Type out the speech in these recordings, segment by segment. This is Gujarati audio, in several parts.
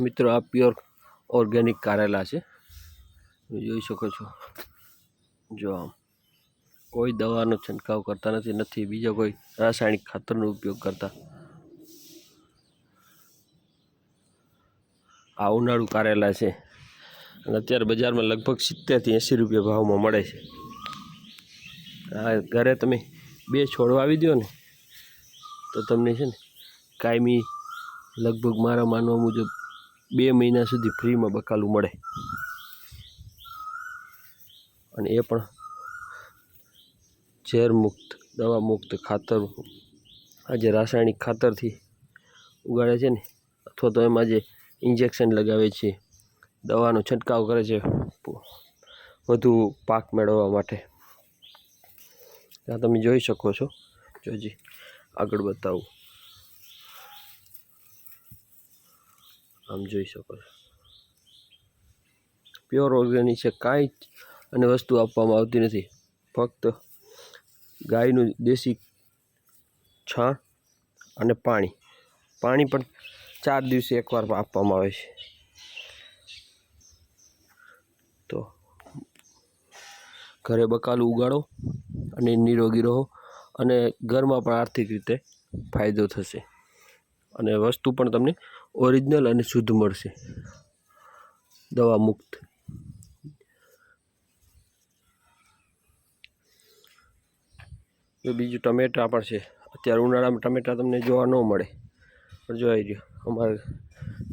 મિત્રો, આ પ્યોર ઓર્ગેનિક કારેલા છે. જોઈ શકો છો. જો આમ કોઈ દવાનો છંટકાવ કરતા નથી નથી બીજો કોઈ રાસાયણિક ખાતરનો ઉપયોગ કરતા. આ ઉનાળુ કારેલા છે. અને અત્યારે બજારમાં લગભગ સિત્તેરથી એંસી રૂપિયા ભાવમાં મળે છે. આ ઘરે તમે બે છોડ વાવી દો ને, તો તમને છે ને કાયમી લગભગ મારા માનવા મુજબ બે મહિના સુધી ફ્રીમાં બકાલું મળે. અને એ પણ ઝેર મુક્ત દવા મુક્ત ખાતર આ જે રાસાયણિક ખાતરથી ઉગાડે છે ને, અથવા તો એમાં જે ઇન્જેક્શન લગાવે છે, દવાનો છંટકાવ કરે છે, વધુ પાક મેળવવા માટે. ત્યાં તમે જોઈ શકો છો. જોજી, આગળ બતાવું. આમ જોઈ શકો છો. પ્યોર ઓર્ગેનિક છે, કાંઈ અને વસ્તુ આપવામાં આવતી નથી. ફક્ત ગાયનું દેશી છાણ અને પાણી. પાણી પણ ચાર દિવસે એકવાર આપવામાં આવે છે. તો ઘરે બકાલું ઉગાડો અને નિરોગી રહો અને ઘરમાં પણ આર્થિક રીતે ફાયદો થશે. અને વસ્તુ પણ તમને ઓરિજિનલ અને શુદ્ધ મળશે. દવા મુક્ત. બીજું ટમેટા પણ છે. અત્યારે ઉનાળામાં ટમેટા તમને જોવા ન મળે. પણ જોઈ રહ્યો, અમારે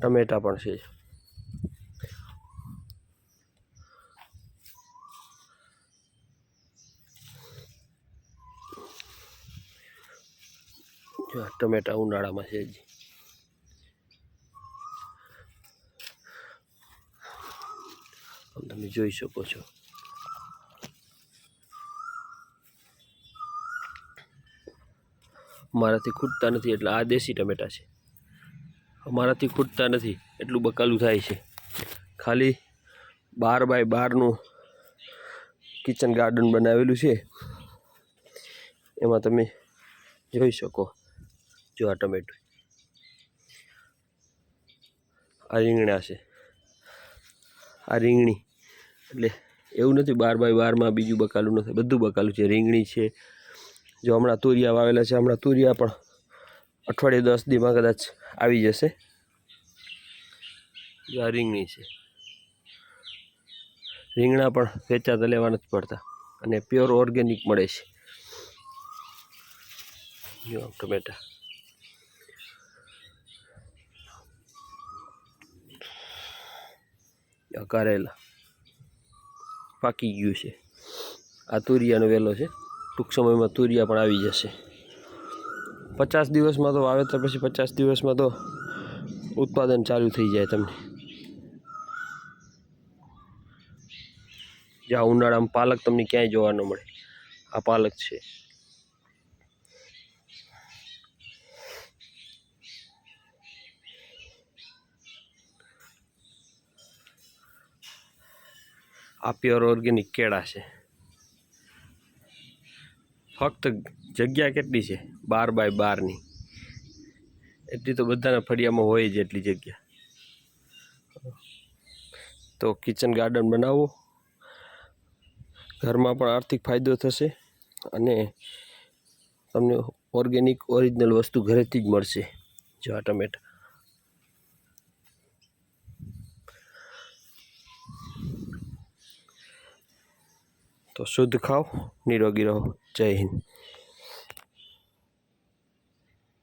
ટમેટા પણ છે. જો, ટમેટા ઉનાળામાં છે જ. તમે જોઈ શકો છો. મારાથી ખૂટતા નથી, એટલે આ દેશી ટમેટા છે. અમારાથી ખૂટતા નથી, એટલું બકાલું થાય છે. ખાલી બાર બાય બારનું કિચન ગાર્ડન બનાવેલું છે. એમાં તમે જોઈ શકો. જો આ ટમેટું. આ રીંગણા છે. આ રીંગણી. એટલે એવું નથી બાર બાય બારમાં બીજું બકાલું નથી. બધું બકાલું છે. રીંગણી છે. જો હમણાં તુરિયા વાવેલા છે. હમણાં તુરિયા પણ અઠવાડિયે દસ દીમાં કદાચ આવી જશે. જો આ રીંગણી છે. રીંગણા પણ વેચાતા લેવા નથી પડતા. અને પ્યોર ઓર્ગેનિક મળે છે. જો ટમેટા. આ કારેલા. પાકી ગયું છે. આ તુરિયાનો વેલો છે. ટૂંક સમયમાં તુરિયા પણ આવી જશે. પચાસ દિવસમાં તો વાવેતર પછી પચાસ દિવસમાં તો ઉત્પાદન ચાલુ થઈ જાય તમને. જ્યાં ઉનાળામાં પાલક તમને ક્યાંય જોવા ન મળે. આ પાલક છે. આ પ્યોર ઓર્ગેનિક કેળા છે. ફક્ત જગ્યા કેટલી છે? બાર બાય બારની. એટલી તો બધાના ફળિયામાં હોય જ એટલી જગ્યા. તો કિચન ગાર્ડન બનાવો. ઘરમાં પણ આર્થિક ફાયદો થશે અને તમને ઓર્ગેનિક ઓરિજિનલ વસ્તુ ઘરેથી જ મળશે. જો આ ટમેટા તો શુદ્ધ ખાઓ નિરોગી રહો. જય હિન્દ.